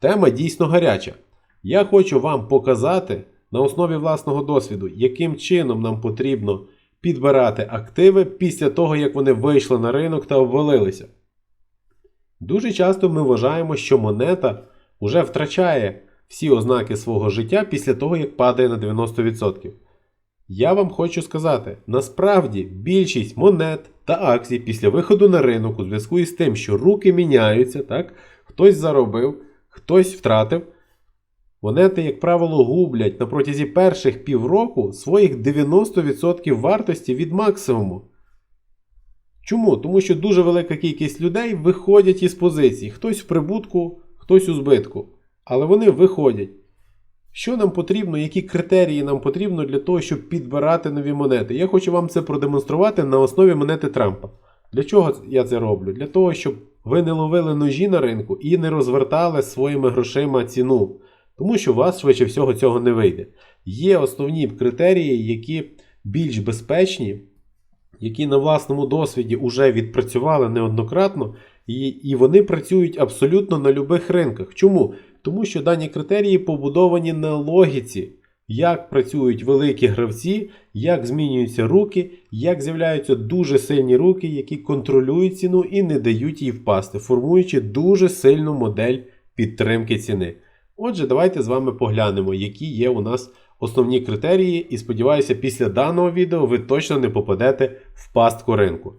Тема дійсно гаряча. Я хочу вам показати на основі власного досвіду, яким чином нам потрібно підбирати активи після того, як вони вийшли на ринок та обвалилися. Дуже часто ми вважаємо, що монета вже втрачає всі ознаки свого життя після того, як падає на 90%. Я вам хочу сказати, насправді більшість монет та акцій після виходу на ринок у зв'язку із тим, що руки міняються, так? хтось заробив, хтось втратив. Монети, як правило, гублять на протязі перших півроку своїх 90% вартості від максимуму. Чому? Тому що дуже велика кількість людей виходять із позицій. Хтось в прибутку, хтось у збитку. Але вони виходять. Що нам потрібно, які критерії нам потрібно для того, щоб підбирати нові монети? Я хочу вам це продемонструвати на основі монети Трампа. Для чого я це роблю? Для того, щоб ви не ловили ножі на ринку і не розвертали своїми грошима ціну. Тому що у вас швидше всього цього не вийде. Є основні критерії, які більш безпечні, які на власному досвіді вже відпрацювали неоднократно, і, і вони працюють абсолютно на любих ринках. Чому? Тому що дані критерії побудовані на логіці, як працюють великі гравці, як змінюються руки, як з'являються дуже сильні руки, які контролюють ціну і не дають їй впасти, формуючи дуже сильну модель підтримки ціни. Отже, давайте з вами поглянемо, які є у нас основні критерії, і сподіваюся, після даного відео ви точно не попадете в пастку ринку.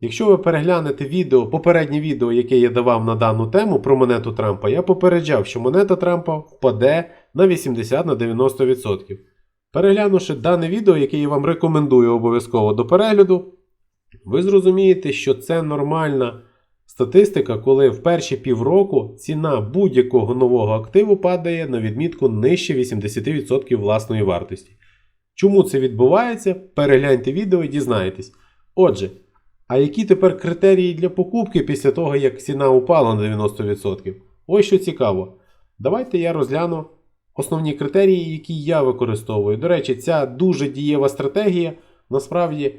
Якщо ви переглянете відео, попереднє відео, яке я давав на дану тему про монету Трампа, я попереджав, що монета Трампа впаде на 80-90%. Переглянувши дане відео, яке я вам рекомендую обов'язково до перегляду, ви зрозумієте, що це нормальна статистика, коли в перші півроку ціна будь-якого нового активу падає на відмітку нижче 80% власної вартості. Чому це відбувається? Перегляньте відео і дізнаєтесь. Отже, а які тепер критерії для покупки після того, як ціна упала на 90%? Ось що цікаво. Давайте я розгляну основні критерії, які я використовую. До речі, ця дуже дієва стратегія насправді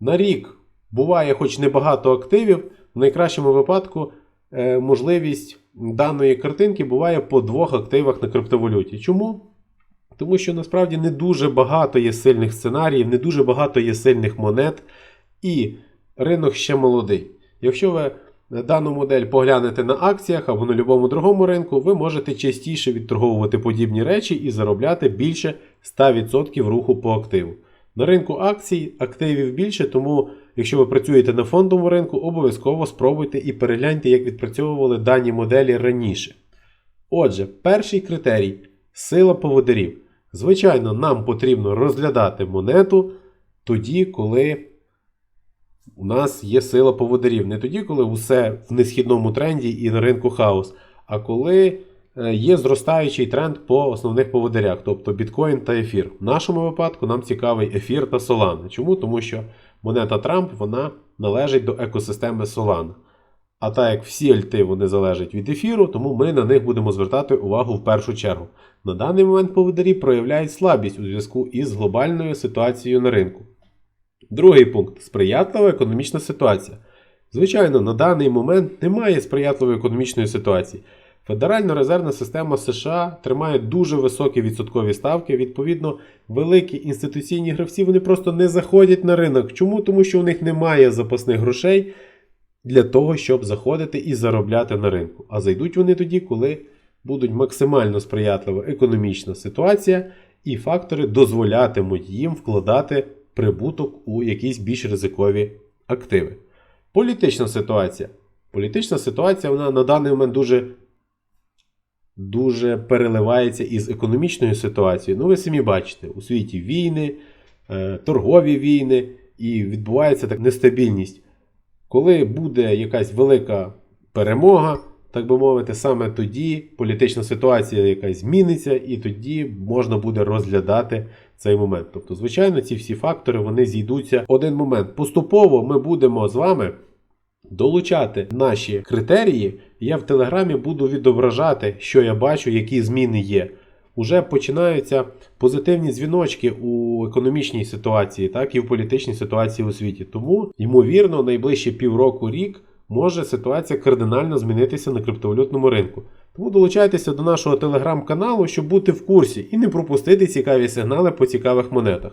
на рік буває хоч небагато активів, в найкращому випадку е, можливість даної картинки буває по двох активах на криптовалюті. Чому? Тому що насправді не дуже багато є сильних сценаріїв, не дуже багато є сильних монет, і ринок ще молодий. Якщо ви дану модель поглянете на акціях або на будь-якому другому ринку, ви можете частіше відторговувати подібні речі і заробляти більше 100% руху по активу. На ринку акцій активів більше, тому якщо ви працюєте на фондовому ринку, обов'язково спробуйте і перегляньте, як відпрацьовували дані моделі раніше. Отже, перший критерій сила поводирів. Звичайно, нам потрібно розглядати монету тоді, коли у нас є сила поводирів. Не тоді, коли усе в несхідному тренді і на ринку хаос, а коли е, є зростаючий тренд по основних поводирях, тобто біткоін та ефір. В нашому випадку нам цікавий ефір та Solana. Чому? Тому що монета Трамп вона належить до екосистеми Solana. А так як всі альти вони залежать від ефіру, тому ми на них будемо звертати увагу в першу чергу. На даний момент поводирі проявляють слабість у зв'язку із глобальною ситуацією на ринку. Другий пункт сприятлива економічна ситуація. Звичайно, на даний момент немає сприятливої економічної ситуації. Федеральна резервна система США тримає дуже високі відсоткові ставки. Відповідно, великі інституційні гравці вони просто не заходять на ринок. Чому? Тому що у них немає запасних грошей для того, щоб заходити і заробляти на ринку. А зайдуть вони тоді, коли будуть максимально сприятлива економічна ситуація, і фактори дозволятимуть їм вкладати прибуток у якісь більш ризикові активи. Політична ситуація. Політична ситуація вона на даний момент дуже дуже переливається із економічною ситуацією. Ну, ви самі бачите, у світі війни, е, торгові війни, і відбувається так нестабільність. Коли буде якась велика перемога, так би мовити, саме тоді політична ситуація якась зміниться, і тоді можна буде розглядати цей момент. Тобто, звичайно, ці всі фактори вони зійдуться в один момент. Поступово ми будемо з вами долучати наші критерії. Я в Телеграмі буду відображати, що я бачу, які зміни є. Уже починаються позитивні дзвіночки у економічній ситуації, так і в політичній ситуації у світі. Тому, ймовірно, найближчі півроку рік може ситуація кардинально змінитися на криптовалютному ринку. Тому долучайтеся до нашого телеграм-каналу, щоб бути в курсі і не пропустити цікаві сигнали по цікавих монетах.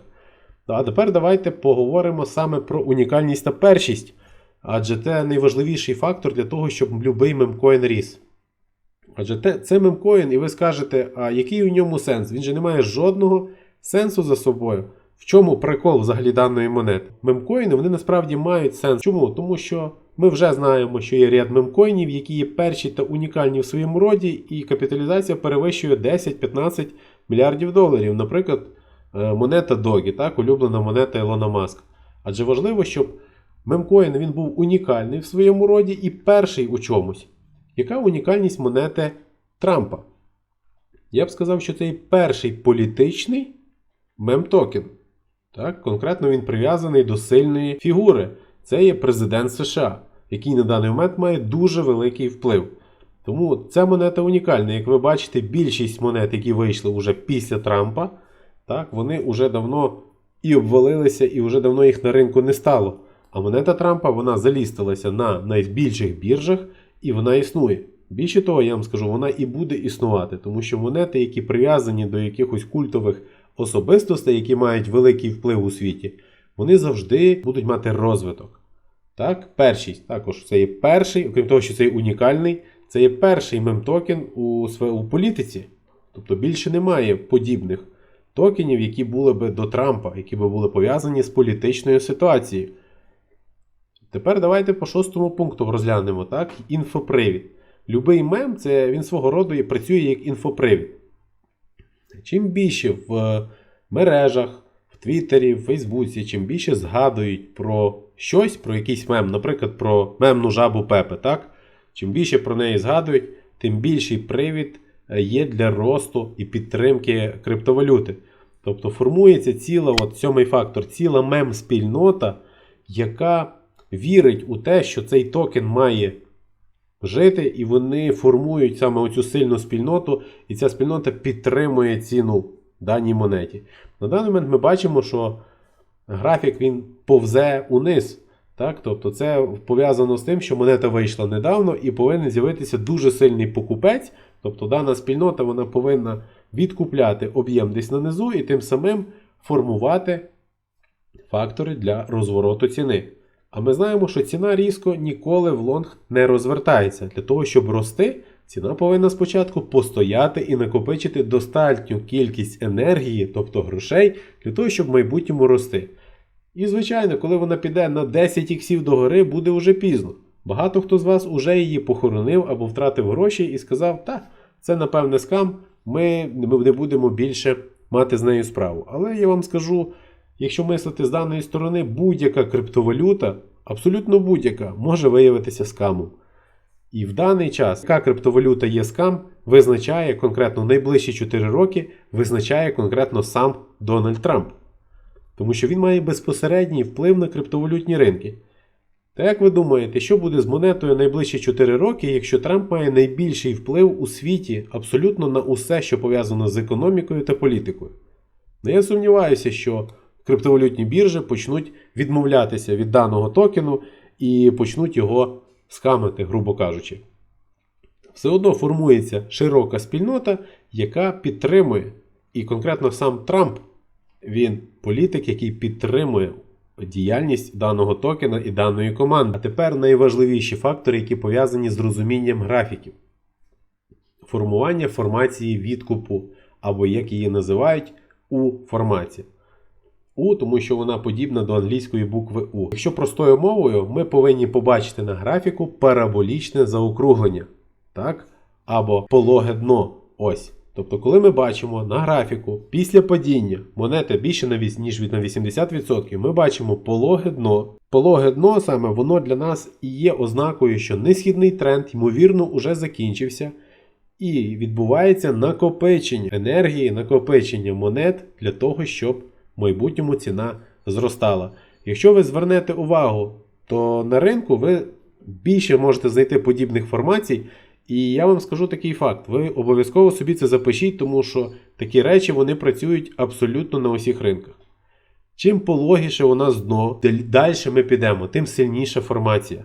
А тепер давайте поговоримо саме про унікальність та першість, адже це найважливіший фактор для того, щоб будь-який мемкоін ріс. Адже це мемкоін, і ви скажете, а який у ньому сенс? Він же не має жодного сенсу за собою. В чому прикол взагалі даної монети? Мемкоїни вони насправді мають сенс. Чому? Тому що ми вже знаємо, що є ряд мемкоїнів, які є перші та унікальні в своєму роді, і капіталізація перевищує 10-15 мільярдів доларів. Наприклад, е, монета Догі, так, улюблена монета Ілона Маска. Адже важливо, щоб мемкоін він був унікальний в своєму роді і перший у чомусь. Яка унікальність монети Трампа? Я б сказав, що це і перший політичний мемтокен. Так, конкретно він прив'язаний до сильної фігури. Це є президент США, який на даний момент має дуже великий вплив. Тому ця монета унікальна. Як ви бачите, більшість монет, які вийшли вже після Трампа, так, вони вже давно і обвалилися, і вже давно їх на ринку не стало. А монета Трампа вона залістилася на найбільших біржах і вона існує. Більше того, я вам скажу, вона і буде існувати, тому що монети, які прив'язані до якихось культових особистостей, які мають великий вплив у світі, вони завжди будуть мати розвиток. Так, першість також це є перший, окрім того, що це є унікальний, це є перший мемтокен у, у політиці. Тобто більше немає подібних токенів, які були би до Трампа, які би були пов'язані з політичною ситуацією. Тепер давайте по шостому пункту розглянемо, так? Інфопривід. Любий мем це він свого роду і працює як інфопривід. Чим більше в е, мережах, Твіттері, в Фейсбуці, чим більше згадують про щось, про якийсь мем, наприклад, про мемну жабу Пепе, так? Чим більше про неї згадують, тим більший привід е, є для росту і підтримки криптовалюти. Тобто формується ціла, от сьомий фактор, ціла мем-спільнота, яка вірить у те, що цей токен має жити, і вони формують саме оцю сильну спільноту, і ця спільнота підтримує ціну даній монеті. На даний момент ми бачимо, що графік він повзе униз. Так? Тобто це пов'язано з тим, що монета вийшла недавно і повинен з'явитися дуже сильний покупець. Тобто дана спільнота вона повинна відкупляти об'єм десь на низу і тим самим формувати фактори для розвороту ціни. А ми знаємо, що ціна різко ніколи в лонг не розвертається. Для того, щоб рости, ціна повинна спочатку постояти і накопичити достатню кількість енергії, тобто грошей, для того, щоб в майбутньому рости. І, звичайно, коли вона піде на 10 іксів догори, буде вже пізно. Багато хто з вас уже її похоронив або втратив гроші і сказав, та, це напевне скам, ми не будемо більше мати з нею справу. Але я вам скажу, якщо мислити з даної сторони, будь-яка криптовалюта, абсолютно будь-яка, може виявитися скамом. І в даний час, яка криптовалюта є скам, визначає конкретно найближчі 4 роки, визначає конкретно сам Дональд Трамп. Тому що він має безпосередній вплив на криптовалютні ринки. Та як ви думаєте, що буде з монетою найближчі 4 роки, якщо Трамп має найбільший вплив у світі абсолютно на усе, що пов'язано з економікою та політикою? Ну я сумніваюся, що криптовалютні біржі почнуть відмовлятися від даного токену і почнуть його скамити, грубо кажучи. Все одно формується широка спільнота, яка підтримує. І конкретно сам Трамп, він політик, який підтримує діяльність даного токена і даної команди. А тепер найважливіші фактори, які пов'язані з розумінням графіків. Формування формації відкупу, або як її називають, у форматі. У, тому що вона подібна до англійської букви У. Якщо простою мовою, ми повинні побачити на графіку параболічне заокруглення. Так? Або пологе дно. Ось. Тобто, коли ми бачимо на графіку після падіння монети більше на ніж від на 80%, ми бачимо пологе дно. Пологе дно саме воно для нас і є ознакою, що несхідний тренд, ймовірно, уже закінчився. І відбувається накопичення енергії, накопичення монет для того, щоб майбутньому ціна зростала. Якщо ви звернете увагу, то на ринку ви більше можете знайти подібних формацій. І я вам скажу такий факт: ви обов'язково собі це запишіть, тому що такі речі вони працюють абсолютно на усіх ринках. Чим пологіше у нас дно, далі ми підемо, тим сильніша формація.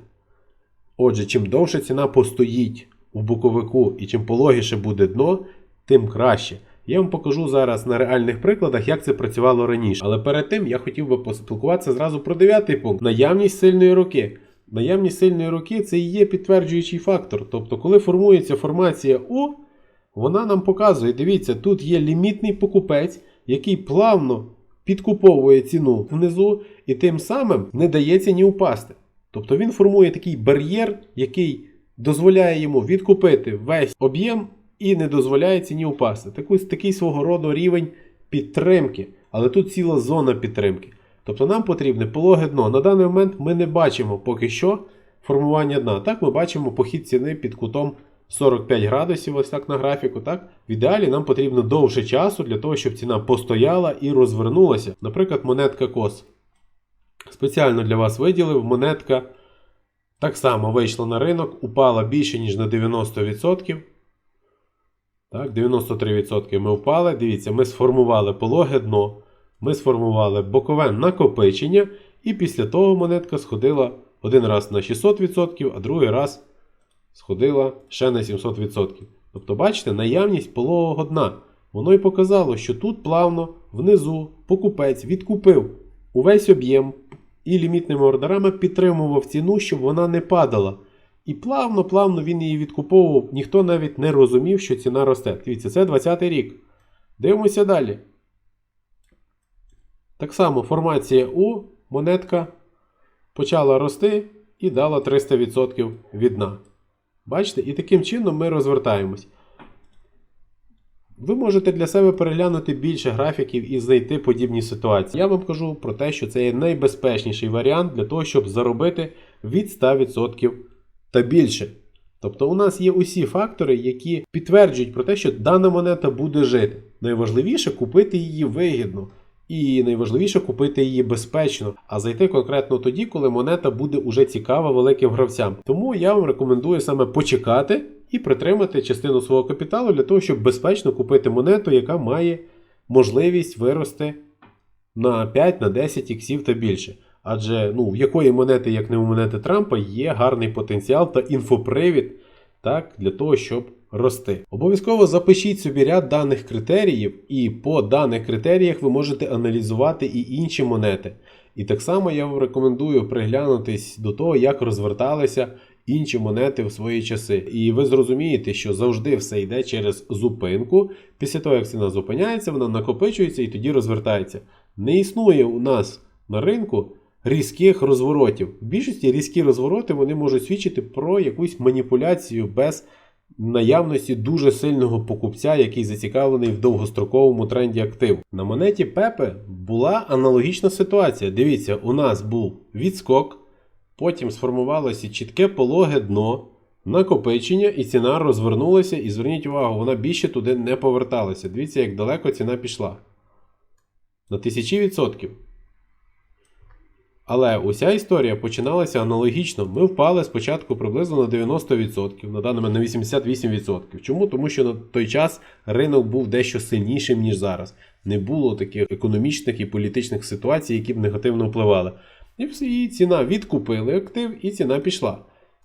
Отже, чим довше ціна постоїть у боковику і чим пологіше буде дно, тим краще. Я вам покажу зараз на реальних прикладах, як це працювало раніше. Але перед тим я хотів би поспілкуватися зразу про дев'ятий пункт: наявність сильної руки. Наявність сильної руки це і є підтверджуючий фактор. Тобто, коли формується формація У, вона нам показує, дивіться, тут є лімітний покупець, який плавно підкуповує ціну внизу і тим самим не дає ціні упасти. Тобто він формує такий бар'єр, який дозволяє йому відкупити весь об'єм і не дозволяє ціні упасти. Такий, такий свого роду рівень підтримки, але тут ціла зона підтримки. Тобто нам потрібне пологе дно. На даний момент ми не бачимо поки що формування дна. Так, ми бачимо похід ціни під кутом 45 градусів, ось так на графіку. Так? В ідеалі нам потрібно довше часу для того, щоб ціна постояла і розвернулася. Наприклад, монетка кос. Спеціально для вас виділив монетка. Так само вийшла на ринок, упала більше, ніж на 90%. Так, 93% ми впали. Дивіться, ми сформували пологе дно, ми сформували бокове накопичення, і після того монетка сходила один раз на 600%, а другий раз сходила ще на 700%. Тобто, бачите, наявність пологого дна. Воно і показало, що тут плавно внизу покупець відкупив увесь об'єм і лімітними ордерами підтримував ціну, щоб вона не падала. І плавно-плавно він її відкуповував. Ніхто навіть не розумів, що ціна росте. Дивіться, це 20-й рік. Дивимося далі. Так само формація У, монетка почала рости і дала 300% від дна. Бачите? І таким чином ми розвертаємось. Ви можете для себе переглянути більше графіків і знайти подібні ситуації. Я вам кажу про те, що це є найбезпечніший варіант для того, щоб заробити від 100% та більше. Тобто у нас є усі фактори, які підтверджують про те, що дана монета буде жити. Найважливіше купити її вигідно. І найважливіше купити її безпечно, а зайти конкретно тоді, коли монета буде уже цікава великим гравцям. Тому я вам рекомендую саме почекати і притримати частину свого капіталу для того, щоб безпечно купити монету, яка має можливість вирости на 5 на 10 іксів та більше. Адже ну, в якої монети, як не у монети Трампа, є гарний потенціал та інфопривід так, для того, щоб рости. Обов'язково запишіть собі ряд даних критеріїв, і по даних критеріях ви можете аналізувати і інші монети. І так само я вам рекомендую приглянутись до того, як розверталися інші монети в свої часи. І ви зрозумієте, що завжди все йде через зупинку. Після того, як ціна зупиняється, вона накопичується і тоді розвертається. Не існує у нас на ринку різких розворотів. В більшості різкі розвороти вони можуть свідчити про якусь маніпуляцію без наявності дуже сильного покупця, який зацікавлений в довгостроковому тренді активу. На монеті Пепе була аналогічна ситуація. Дивіться, у нас був відскок, потім сформувалося чітке пологе дно. Накопичення і ціна розвернулася, і зверніть увагу, вона більше туди не поверталася. Дивіться, як далеко ціна пішла. На тисячі відсотків. Але уся історія починалася аналогічно. Ми впали спочатку приблизно на 90%, на даний момент на 88%. Чому? Тому що на той час ринок був дещо сильнішим, ніж зараз. Не було таких економічних і політичних ситуацій, які б негативно впливали. І ціна відкупили актив, і ціна пішла.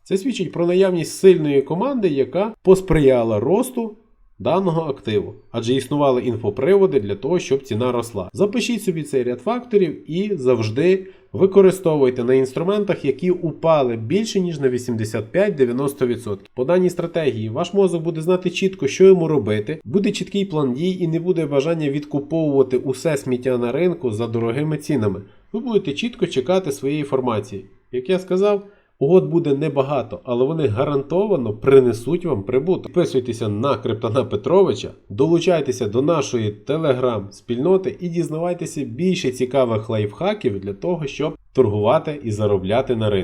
Це свідчить про наявність сильної команди, яка посприяла росту даного активу, адже існували інфоприводи для того, щоб ціна росла. Запишіть собі цей ряд факторів і завжди використовуйте на інструментах, які упали більше ніж на 85-90%. По даній стратегії ваш мозок буде знати чітко, що йому робити, буде чіткий план дій і не буде бажання відкуповувати усе сміття на ринку за дорогими цінами. Ви будете чітко чекати своєї інформації. Як я сказав. Угод буде небагато, але вони гарантовано принесуть вам прибуток. Підписуйтеся на Криптона Петровича, долучайтеся до нашої телеграм-спільноти і дізнавайтеся більше цікавих лайфхаків для того, щоб торгувати і заробляти на ринку.